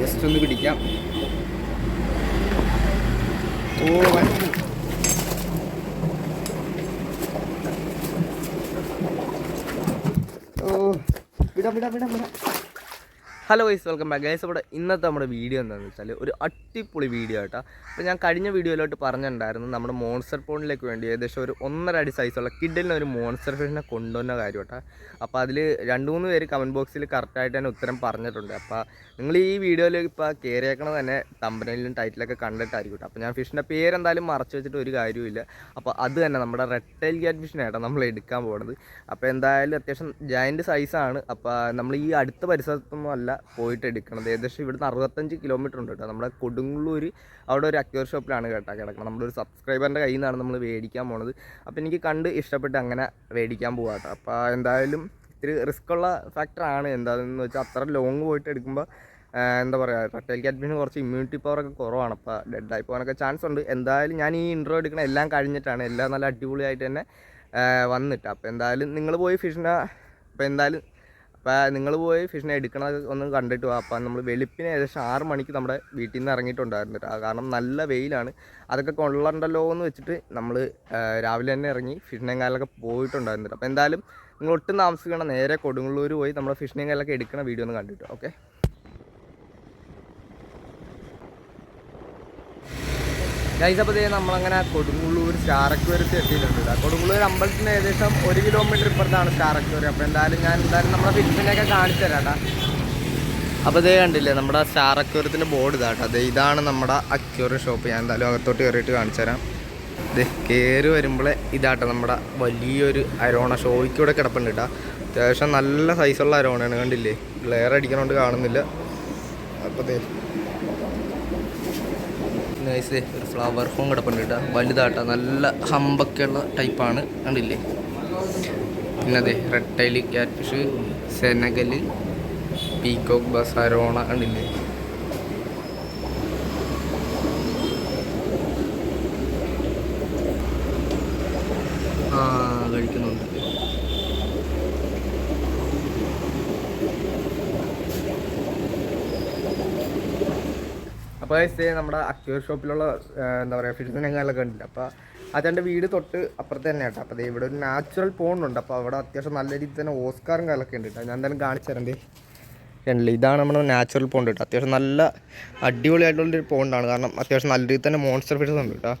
Just ഒന്ന് പിടിക്കാം. ഓ ഓ വിടാം വിടാം വിടാം വിടാം. Hello guys welcome back guys ഇവിടെ ഇന്നത്തെ നമ്മുടെ വീഡിയോ എന്താണെന്ന് വെച്ചാൽ ഒരു അടിപൊളി വീഡിയോ ആട്ടോ. അപ്പോൾ ഞാൻ കഴിഞ്ഞ വീഡിയോയിലോട്ട് പറഞ്ഞിട്ടുണ്ടായിരുന്നു നമ്മുടെ മോൺസ്റ്റർ പോണ്ടിലേക്ക് വേണ്ടി ഏകദേശം ഒരു ഒന്നര അടി സൈസുള്ള കിഡിലിന് ഒരു മോൺസ്റ്റർ ഫിഷിനെ കൊണ്ടുവന്ന കാര്യം കേട്ടോ അപ്പോൾ അതിൽ രണ്ട് മൂന്ന് പേര് കമന്റ് ബോക്സിൽ കറക്റ്റായിട്ട് തന്നെ ഉത്തരം പറഞ്ഞിട്ടുണ്ട്. അപ്പോൾ നിങ്ങൾ ഈ വീഡിയോയിൽ ഇപ്പോൾ കയറിയേക്കണത് തന്നെ തമ്പനയിലും ടൈറ്റിലൊക്കെ കണ്ടിട്ടായിരിക്കും കേട്ടോ അപ്പോൾ ഞാൻ ഫിഷിന്റെ പേരെന്തായാലും മറച്ചു വെച്ചിട്ട് ഒരു കാര്യമില്ല അപ്പോൾ അത് തന്നെ നമ്മുടെ റെഡ് ടൈൽ ക്യാറ്റ് ഫിഷിനായിട്ടാണ് നമ്മൾ എടുക്കാൻ പോകുന്നത് അപ്പോൾ എന്തായാലും അത്യാവശ്യം ജയന്റ് സൈസാണ് അപ്പോൾ നമ്മൾ ഈ അടുത്ത പരിസരത്തൊന്നും അല്ല. പോയിട്ട് എടുക്കണത് ഏകദേശം ഇവിടുന്ന് അറുപത്തഞ്ച് കിലോമീറ്റർ ഉണ്ട് കേട്ടോ. നമ്മുടെ കൊടുങ്ങല്ലൂർ അവിടെ ഒരു അക്യൂർ ഷോപ്പിലാണ് കേട്ടോ കിടക്കുന്നത് നമ്മുടെ ഒരു സബ്സ്ക്രൈബറിന്റെ കയ്യിൽ നിന്നാണ് നമ്മൾ മേടിക്കാൻ പോണത്. അപ്പോൾ എനിക്ക് കണ്ട് ഇഷ്ടപ്പെട്ട് അങ്ങനെ മേടിക്കാൻ പോകാം കേട്ടോ. അപ്പോൾ എന്തായാലും ഇത്തിരി റിസ്ക് ഉള്ള ഫാക്ടറാണ് എന്താണെന്ന് വെച്ചാൽ അത്ര ലോങ് പോയിട്ട് എടുക്കുമ്പോൾ എന്താ പറയുക റട്ടേൽ ക്യാറ്റ്ബിന് കുറച്ച് ഇമ്മ്യൂണിറ്റി പവറൊക്കെ കുറവാണ്. അപ്പോൾ ഡെഡായി പോകാനൊക്കെ ചാൻസ് ഉണ്ട്. എന്തായാലും ഞാൻ ഈ ഇൻട്രോ എടുക്കണ എല്ലാം കഴിഞ്ഞിട്ടാണ്. എല്ലാം നല്ല അടിപൊളിയായിട്ട് തന്നെ വന്നിട്ട്. അപ്പോൾ എന്തായാലും നിങ്ങൾ പോയി ഫിഷിനെ അപ്പോൾ എന്തായാലും അപ്പോൾ നിങ്ങൾ പോയി ഫിഷിനെ എടുക്കണത് ഒന്ന് കണ്ടിട്ട് പോകാം അപ്പോൾ നമ്മൾ വെളുപ്പിന് ഏകദേശം ആറ് മണിക്ക് നമ്മുടെ വീട്ടിൽ നിന്ന് ഇറങ്ങിയിട്ടുണ്ടായിരുന്നു കാരണം നല്ല വെയിലാണ്. അതൊക്കെ കൊള്ളണ്ടല്ലോ എന്ന് വെച്ചിട്ട് നമ്മൾ രാവിലെ തന്നെ ഇറങ്ങി ഫിഷിനെയും കാലൊക്കെ പോയിട്ടുണ്ടായിരുന്നു കേട്ടോ. അപ്പോൾ എന്തായാലും നിങ്ങൾ ഒട്ടും താമസിക്കണം നേരെ കൊടുങ്ങല്ലൂർ പോയി നമ്മുടെ ഫിഷിനെയും കാലൊക്കെ എടുക്കണ വീഡിയോ ഒന്ന് കണ്ടിട്ട് ഓക്കെ ഗൈസ് അപ്പോൾ നമ്മളങ്ങനെ കൊടുങ്ങുള്ളൂർ ചാറക്കുവരത്ത് എത്തിയിട്ടുണ്ട് കൊടുങ്ങുള്ളൂർ അമ്പലത്തിന് ഏകദേശം ഒരു കിലോമീറ്റർ ഇപ്പുറത്താണ് സ്റ്റാറക്വര അപ്പോൾ എന്തായാലും ഞാൻ എന്തായാലും നമ്മുടെ ഫിഷിനെയൊക്കെ കാണിച്ചു തരാട്ടാ അപ്പോൾ ഇതേ കണ്ടില്ലേ നമ്മുടെ സ്റ്റാർ ബോർഡ് ഇതാട്ടോ അതെ ഇതാണ് നമ്മുടെ അക്യൂർ ഷോപ്പ്. ഞാൻ എന്തായാലും അകത്തോട്ട് കയറിയിട്ട് കാണിച്ചു തരാം. ഇത് കയറി വരുമ്പോൾ ഇതാട്ടോ നമ്മുടെ വലിയൊരു അരോണ. ഷോയ്ക്കൂടെ കിടപ്പുണ്ട് കേട്ടോ അത്യാവശ്യം നല്ല സൈസുള്ള അരോണയാണ് കണ്ടില്ലേ. ഗ്ലെയർ അടിക്കണോണ്ട് കാണുന്നില്ല. അപ്പോൾ നൈസ് ഒരു ഫ്ലവർ ഹോം കിടപ്പുണ്ട് വലുതാട്ട. നല്ല ഹമ്പൊക്കെയുള്ള ടൈപ്പാണ് കണ്ടില്ലേ? പിന്നെ അതെ red tail catfish Senegal peacock ബസാരോണ കണ്ടില്ലേ ആ കഴിക്കുന്നുണ്ട് അപ്പോൾ നമ്മുടെ അക്യൂർ ഷോപ്പിലുള്ള എന്താ പറയുക ഫിഷിനെ ഞങ്ങളൊക്കെ കണ്ടില്ല അപ്പോൾ അതെന്റെ വീട് തൊട്ട് അപ്പുറത്ത് തന്നെ കേട്ടോ. അപ്പോൾ ഇവിടെ ഒരു നാച്ചുറൽ പോണ്ടുണ്ട് അപ്പോൾ അവിടെ അത്യാവശ്യം നല്ല രീതിയിൽ തന്നെ ഓസ്കാറും കാലൊക്കെ ഉണ്ട് കേട്ടോ. ഞാൻ എന്തായാലും കാണിച്ചു തരണ്ടേ ഇതാണ് നമ്മുടെ നാച്ചുറൽ പോണ്ട് കേട്ടോ. അത്യാവശ്യം നല്ല അടിപൊളിയായിട്ടുള്ളൊരു പോണ്ടാണ് കാരണം അത്യാവശ്യം നല്ല രീതിയിൽ തന്നെ മോൺസ്റ്റർ ഫിഷസ് ഉണ്ട് കേട്ടോ.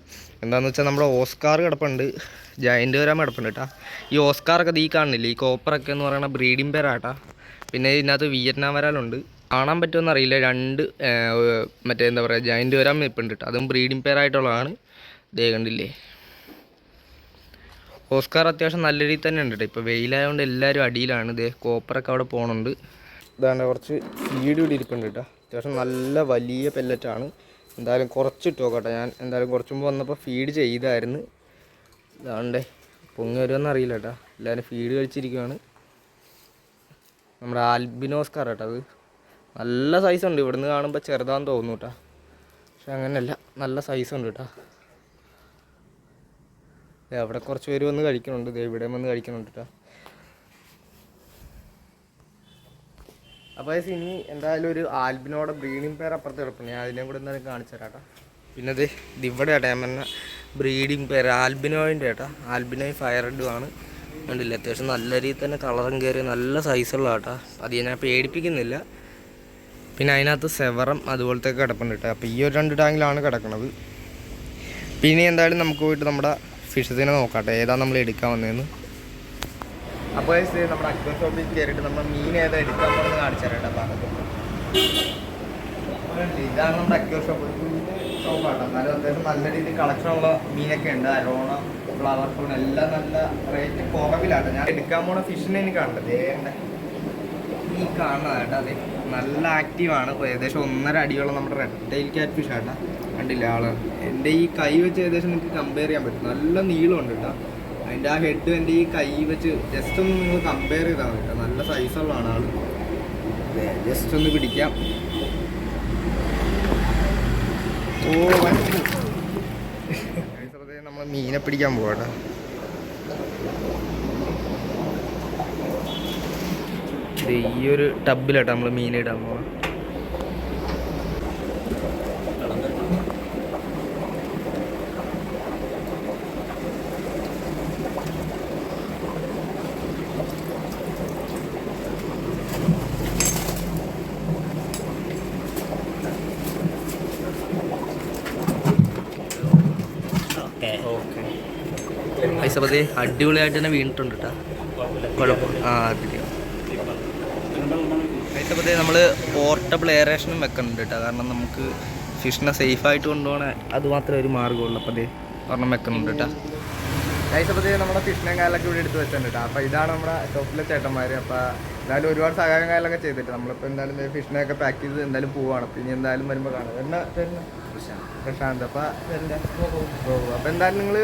എന്താണെന്ന് വെച്ചാൽ നമ്മുടെ ഓസ്കാർ കിടപ്പുണ്ട്. ജയന്റ് വരാൻ കിടപ്പുണ്ട് കേട്ടോ. ഈ ഓസ്കാറൊക്കെ ഈ കാണുന്നില്ല? ഈ കോപ്പറൊക്കെ എന്ന് പറയുന്ന ബ്രീഡിംഗ് പേരാട്ടാ പിന്നെ ഇതിനകത്ത് വിയറ്റ്നാം വരാലുണ്ട്. കാണാൻ പറ്റുമെന്ന് അറിയില്ല. രണ്ട് മറ്റേ എന്താ പറയുക ജയന്റ് വരാൻ നിൽപ്പുണ്ട് കേട്ടോ അതും ബ്രീഡിംഗ് പെയറായിട്ടുള്ളതാണ് ദേ കണ്ടില്ലേ? ഓസ്കാർ അത്യാവശ്യം നല്ല രീതിയിൽ തന്നെ ഉണ്ട് കേട്ടോ ഇപ്പോൾ വെയിലായതുകൊണ്ട് എല്ലാവരും അടിയിലാണ്. ദേ കോപ്പറൊക്കെ അവിടെ പോകുന്നുണ്ട് ഇതാണ് കുറച്ച് ഫീഡ് ഇവിടെ ഇരിപ്പുണ്ട് കേട്ടോ അത്യാവശ്യം നല്ല വലിയ പെല്ലറ്റാണ് എന്തായാലും കുറച്ച് ഇട്ട് നോക്കട്ടെ ഞാൻ എന്തായാലും കുറച്ച് മുമ്പ് വന്നപ്പോൾ ഫീഡ് ചെയ്തായിരുന്നു. ഇതാണ്ടേ പൊങ്ങി വരുമെന്ന് അറിയില്ല കേട്ടോ എല്ലാവരും ഫീഡ് കഴിച്ചിരിക്കുകയാണ് നമ്മുടെ ആൽബിനോസ്കാർ കേട്ടോ അത്. നല്ല സൈസ് ഉണ്ട്. ഇവിടുന്ന് കാണുമ്പോൾ ചെറുതാന്ന് തോന്നുന്നു കേട്ടോ പക്ഷെ അങ്ങനെയല്ല. നല്ല സൈസ് ഉണ്ട് കേട്ടോ അവിടെ കുറച്ച് പേര് വന്ന് കഴിക്കുന്നുണ്ട്. ഇവിടെ വന്ന് കഴിക്കുന്നുണ്ട് കേട്ടോ അപ്പോൾ ഇനി എന്തായാലും ഒരു ആൽബിനോടെ ബ്രീഡിംഗ് പെയർ അപ്പുറത്ത് കിടപ്പുണ്ട്. ഞാൻ അതിനെയും കൂടെ എന്തായാലും കാണിച്ചു തരാം കേട്ടോ പിന്നെ ഇത് ഇവിടെ കേട്ടോ ഞാൻ പറഞ്ഞ ബ്രീഡിംഗ് പെയർ ആൽബിനോയിന്റെ കേട്ടോ ആൽബിനോയ് ഫയർ ആണ്. കണ്ടില്ല? അത്യാവശ്യം നല്ല രീതിയിൽ തന്നെ കളറും കയറി നല്ല സൈസുള്ള കേട്ടോ അത് ഞാൻ പേടിപ്പിക്കുന്നില്ല. പിന്നെ അതിനകത്ത് സെവറം അതുപോലത്തെ കിടപ്പുണ്ട് കേട്ടോ. അപ്പോൾ ഈ ഒരു രണ്ട് ടാങ്കിലാണ് കിടക്കുന്നത് പിന്നെ എന്തായാലും നമുക്ക് പോയിട്ട് നമ്മുടെ ഫിഷസിനെ നോക്കാട്ടെ ഏതാ നമ്മൾ എടുക്കാൻ വന്നതെന്ന്. അപ്പോൾ നമ്മുടെ അക്വർ ഷോപ്പിൽ കയറിയിട്ട് നമ്മൾ മീൻ ഏതാ എടുക്കാൻ പോകുന്നത് കാണിച്ചാലേട്ടോ അപ്പം ഭാഗത്ത് ഇതാണ് നമ്മുടെ അക്വർ ഷോപ്പ് ഷോപ്പാണ് എന്നാലും അത്യാവശ്യം നല്ല രീതിയിൽ കളക്ഷൻ ഉള്ള മീനൊക്കെ ഉണ്ട്. അരോണ ഫ്ലവർ ഫോൺ എല്ലാം നല്ല റേറ്റ് കുറവിലാണ്. ഞാൻ എടുക്കാൻ പോണ ഫിഷിനെ എനിക്ക് കണ്ടത്. ഈ കാണുന്നതാട്ടോ അതെ നല്ല ആക്റ്റീവാണ് ഏകദേശം ഒന്നര അടിയോളം നമ്മുടെ റെഡ് ടൈൽ ക്യാറ്റ് ഫിഷ് ആട്ടാ കണ്ടില്ല ആൾ. എന്റെ ഈ കൈ വെച്ച് ഏകദേശം നിങ്ങൾക്ക് കമ്പയർ ചെയ്യാൻ പറ്റും. നല്ല നീളമുണ്ട് കേട്ടോ അതിന്റെ ആ ഹെഡ് എന്റെ ഈ കൈ വെച്ച് ജസ്റ്റ് ഒന്ന് നിങ്ങൾ കമ്പയർ ചെയ്താൽ കേട്ടോ നല്ല സൈസുള്ളതാണ് ആൾ. ജസ്റ്റ് ഒന്ന് പിടിക്കാം. ഓ നമ്മൾ മീനെ പിടിക്കാൻ പോവാട്ടോ ഇത് ഈ ഒരു ടബിലാട്ടോ നമ്മൾ മീൻ ഇടാൻ പോകണം ഐസപതി അടിപൊളിയായിട്ട് തന്നെ വീണിട്ടുണ്ട് കേട്ടോ കുഴപ്പം ആ അതിരിക്കും പതി നമ്മൾ പോർട്ടബിൾ എയറേഷനും വെക്കുന്നുണ്ട് കേട്ടോ കാരണം നമുക്ക് ഫിഷിനെ സേഫായിട്ട് കൊണ്ടുപോകണ അത് മാത്രമേ ഒരു മാർഗമുള്ളൂ. അപ്പോൾ അതേ ഒരെണ്ണം വെക്കുന്നുണ്ട് കേട്ടോ നൈസപ്പത്തി നമ്മുടെ ഫിഷിനെ കാലൊക്കെ ഇവിടെ എടുത്ത് വെച്ചിട്ടുണ്ട് കേട്ടോ അപ്പോൾ ഇതാണ് നമ്മുടെ ഷോപ്പിലെ ചേട്ടന്മാർ അപ്പോൾ എന്തായാലും ഒരുപാട് സഹായം കാലൊക്കെ ചെയ്തിട്ട് നമ്മളിപ്പോൾ എന്തായാലും ഫിഷിനെയൊക്കെ പാക്ക് ചെയ്ത് എന്തായാലും പോവാണ്. അപ്പോൾ ഇനി എന്തായാലും വരുമ്പോൾ കാണാം. എന്നാ പ്രശാന്ത് അപ്പോൾ അപ്പോൾ എന്തായാലും നിങ്ങൾ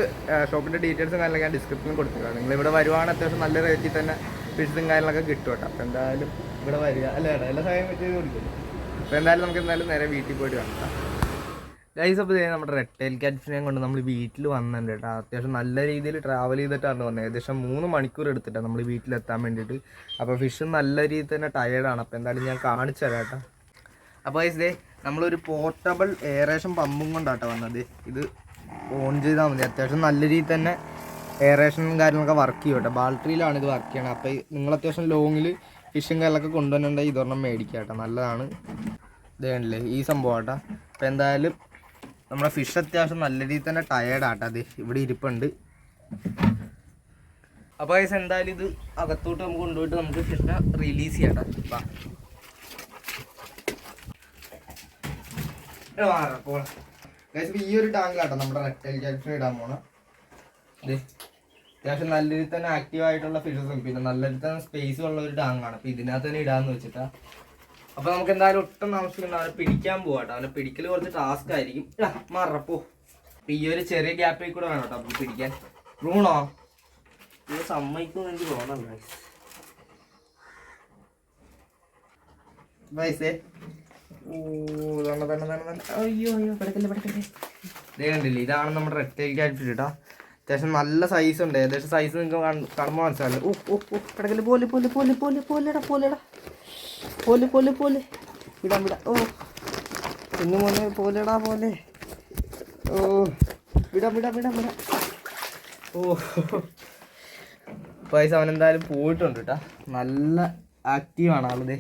ഷോപ്പിന്റെ ഡീറ്റെയിൽസും ഞാൻ ഡിസ്ക്രിപ്ഷനിൽ കൊടുത്തിട്ടുണ്ട് നിങ്ങൾ ഇവിടെ വരുവാണ് അത്യാവശ്യം നല്ല റേറ്റിൽ തന്നെ ഫിഷും കാര്യങ്ങളൊക്കെ കിട്ടും കേട്ടോ. അപ്പം എന്തായാലും ഇവിടെ വരിക. അല്ല ഏട്ടാ? എല്ലാ സഹായം വെച്ചു കൊടുക്കും അപ്പോൾ എന്തായാലും നമുക്ക് എന്തായാലും നേരെ വീട്ടിൽ പോയിട്ട് കേട്ടോ. ഗൈസ് അപ്പോൾ ഇതേ നമ്മുടെ റെഡ് ടൈൽ ക്യാറ്റ്സിനെ കൊണ്ട് നമ്മൾ വീട്ടിൽ വന്നിട്ടുണ്ട് കേട്ടോ. അത്യാവശ്യം നല്ല രീതിയിൽ ട്രാവൽ ചെയ്തിട്ടാണ് വന്നത് ഏകദേശം മൂന്ന് മണിക്കൂർ എടുത്തിട്ടാണ് നമ്മൾ വീട്ടിലെത്താൻ വേണ്ടിയിട്ട്. അപ്പോൾ ഫിഷ് നല്ല രീതിയിൽ തന്നെ ടയേർഡാണ് അപ്പോൾ എന്തായാലും ഞാൻ കാണിച്ചു തരാം കേട്ടോ. അപ്പോൾ ഗൈസ് ദേ നമ്മളൊരു പോർട്ടബിൾ എയറേഷൻ പമ്പും കൊണ്ടാട്ടോ വന്നത്. ഇത് ഓൺ ചെയ്താൽ മതി. അത്യാവശ്യം നല്ല രീതിയിൽ തന്നെ എയറേഷനും കാര്യങ്ങളൊക്കെ വർക്ക് ചെയ്യും കേട്ടോ. ബാൾട്രിയിലാണ് ഇത് വർക്ക് ചെയ്യണത്. അപ്പോൾ നിങ്ങൾ അത്യാവശ്യം ലോങ്ങിൽ ഫിഷും കാര്യങ്ങളൊക്കെ കൊണ്ടുവന്നിട്ടുണ്ടെങ്കിൽ ഇതൊരെണ്ണം മേടിക്കാം കേട്ടോ. നല്ലതാണ്. ഇതേണ്ടല്ലേ ഈ സംഭവം കേട്ടോ. അപ്പോൾ എന്തായാലും നമ്മുടെ ഫിഷ് അത്യാവശ്യം നല്ല രീതിയിൽ തന്നെ ടയേർഡാട്ടോ അത് ഇവിടെ ഇരിപ്പുണ്ട്. അപ്പോൾ ഗൈസ് എന്തായാലും ഇത് അകത്തോട്ട് നമുക്ക് കൊണ്ടുപോയിട്ട് നമുക്ക് ഫിഷിനെ റിലീസ് ചെയ്യാം കേട്ടോ. ഈ ഒരു ടാങ്കിലാട്ടോ നമ്മുടെ റെക്ടൈൽ ജാക്ഷൻ ഇടാൻ പോണ. അത്യാവശ്യം നല്ല രീതിയിൽ തന്നെ ആക്റ്റീവ് ആയിട്ടുള്ള ഫിഷസും പിന്നെ നല്ല രീതിയിൽ തന്നെ സ്പേസ് ഉള്ള ഒരു ടാങ്കാണ് അപ്പൊ ഇതിനകത്ത് തന്നെ ഇടാന്ന് വെച്ചിട്ടാ. അപ്പൊ നമുക്ക് എന്തായാലും ഒട്ടും ആവശ്യമില്ല. അവനെ പിടിക്കാൻ പോവാട്ടോ അവനെ പിടിക്കൽ കുറച്ച് ടാസ്ക് ആയിരിക്കും. മറപ്പോ ഈ ഒരു ചെറിയ ഗ്യാപ്പിൽ കൂടെ വേണം കേട്ടോ അപ്പൊ പിടിക്കാൻ. റൂണോ? ഇത് സമ്മതിക്കുമെന്ന് എനിക്ക് തോന്നുന്നു വയസ്സേ? ഓ തന്നെ തന്നെ അയ്യോ അയ്യോ പെടക്കല്ലേ പെടക്കല്ലേ. ഇതേ കണ്ടില്ലേ? ഇതാണ് നമ്മുടെ റെക്ടൈൽ ക്യാറ്റ് കേട്ടോ അത്യാവശ്യം നല്ല സൈസ് ഉണ്ട്. ഏകദേശം സൈസ് നിങ്ങൾക്ക് കാണുമ്പോൾ മനസ്സിലാവില്ല. ഓ ഓ ഓ കിടക്കൽ പോലെ പോലെ പോലെ പോലെ പോലെടാ പോലെടാ. പോലെ പോലെ പോലെ. വിടാം വിടാം. ഓ. കുഞ്ഞു മോനെ പോലെടാ പോലെ. ഓ. വിടാം വിടാം വിടാം വിടാം. ഓ. പൈസ അവൻ എന്തായാലും പോയിട്ടുണ്ട് കേട്ടാ നല്ല ആക്റ്റീവാണ് ആളുത്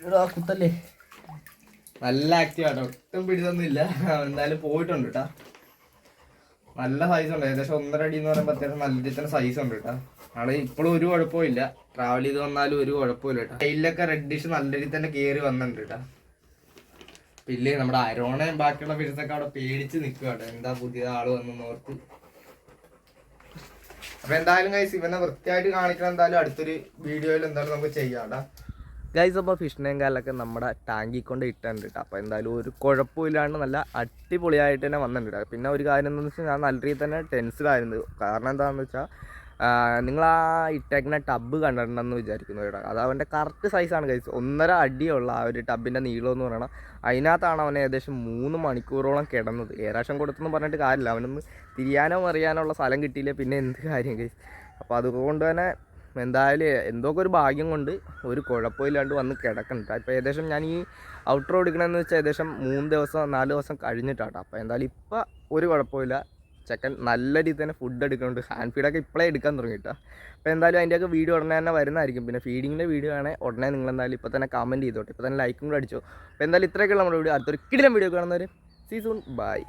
ഇവിടെ കുത്തല്ലേ? നല്ല ആക്റ്റീവാണ് ഒട്ടും പിടിച്ചൊന്നുമില്ല അവൻ എന്തായാലും പോയിട്ടുണ്ട് കേട്ടാ നല്ല സൈസ് ഉണ്ട് ഏകദേശം ഒന്നര അടി എന്ന് പറയുമ്പോൾ അത്യാവശ്യം നല്ല രീതിയിൽ സൈസ് ഉണ്ട് കേട്ടോ. ആൾ ഇപ്പോഴും ഒരു കുഴപ്പമില്ല ട്രാവൽ ചെയ്ത് വന്നാലും ഒരു കുഴപ്പമില്ല കേട്ടോ. കയ്യിലൊക്കെ റെഡിഷ് നല്ല രീതിയിൽ തന്നെ കയറി വന്നിട്ടുണ്ട് കേട്ടോ. പിന്നെ നമ്മുടെ അരോണയും ബാക്കിയുള്ള ഫിഷസൊക്കെ അവിടെ പേടിച്ച് നിൽക്കുക കേട്ടോ. എന്താ പുതിയ ആൾ വന്നെന്ന് ഓർത്ത്. അപ്പൊ എന്തായാലും കൈസ് ഇവനെ വൃത്തിയായിട്ട് കാണിക്കണം എന്തായാലും അടുത്തൊരു വീഡിയോയിൽ എന്തായാലും നമുക്ക് ചെയ്യാം കേട്ടോ. ഗൈസ് അപ്പോൾ ഫിഷിനെയും കാലൊക്കെ നമ്മുടെ ടാങ്കിൽ കൊണ്ട് ഇട്ടുണ്ട് കേട്ടോ അപ്പോൾ എന്തായാലും ഒരു കുഴപ്പമില്ലാണ്ട് നല്ല അടിപൊളിയായിട്ട് തന്നെ വന്നിട്ടുണ്ട് പിന്നെ ഒരു കാര്യം എന്താണെന്ന് വെച്ചാൽ ഞാൻ നല്ല രീതിയിൽ തന്നെ ടെൻസിലായിരുന്നു. കാരണം എന്താണെന്ന് വെച്ചാൽ നിങ്ങൾ ആ ഇട്ടേക്കുന്ന ടബ് കണ്ടിട്ടുണ്ടെന്ന് വിചാരിക്കുന്നു കേട്ടോ. അത് അവന്റെ കറക്റ്റ് സൈസാണ് ഗൈസ് ഒന്നര അടിയുള്ള ആ ഒരു ടബിന്റെ നീളം എന്ന് പറയണം. അതിനകത്താണ് അവൻ ഏകദേശം മൂന്ന് മണിക്കൂറോളം കിടന്നത്. ഏറാശം കൊടുത്തെന്ന് പറഞ്ഞിട്ട് കാര്യമില്ല. അവനൊന്ന് തിരിയാനോ അറിയാനോ ഉള്ള സ്ഥലം കിട്ടിയില്ല പിന്നെ എന്ത് കാര്യം ഗൈസ് അപ്പോൾ അതുകൊണ്ട് തന്നെ എന്തായാലും എന്തൊക്കെ ഒരു ഭാഗ്യം കൊണ്ട് ഒരു കുഴപ്പമില്ലാണ്ട് വന്ന് കിടക്കുന്നുണ്ട് ഇപ്പോൾ ഏകദേശം ഞാൻ ഈ ഔട്ടർ എടുക്കണമെന്ന് വെച്ചാൽ ഏകദേശം മൂന്ന് ദിവസം നാല് ദിവസം കഴിഞ്ഞിട്ടാട്ടോ അപ്പോൾ എന്തായാലും ഇപ്പോൾ ഒരു കുഴപ്പമില്ല. ചെക്കൻ നല്ല രീതിയിൽ തന്നെ ഫുഡ് എടുക്കുന്നുണ്ട്. ഹാൻഡ് ഫീഡൊക്കെ ഇപ്പോഴേ എടുക്കാൻ തുടങ്ങിയിട്ടാ അപ്പോൾ എന്തായാലും അതിന്റെയൊക്കെ വീഡിയോ ഉടനെ തന്നെ വരുന്നതായിരിക്കും. പിന്നെ ഫീഡിങ്ങിന്റെ വീഡിയോ ആണേ ഉടനെ നിങ്ങൾ എന്തായാലും ഇപ്പോൾ തന്നെ കമന്റ് ചെയ്തോട്ടെ. ഇപ്പോൾ തന്നെ ലൈക്കും കൂടെ അടിച്ചോ. അപ്പോൾ എന്തായാലും ഇത്രയൊക്കെയുള്ള നമ്മുടെ വീഡിയോ. അടുത്തൊരു കിടിലം വീഡിയോ കാണുന്നവർ സീസൺ ബൈ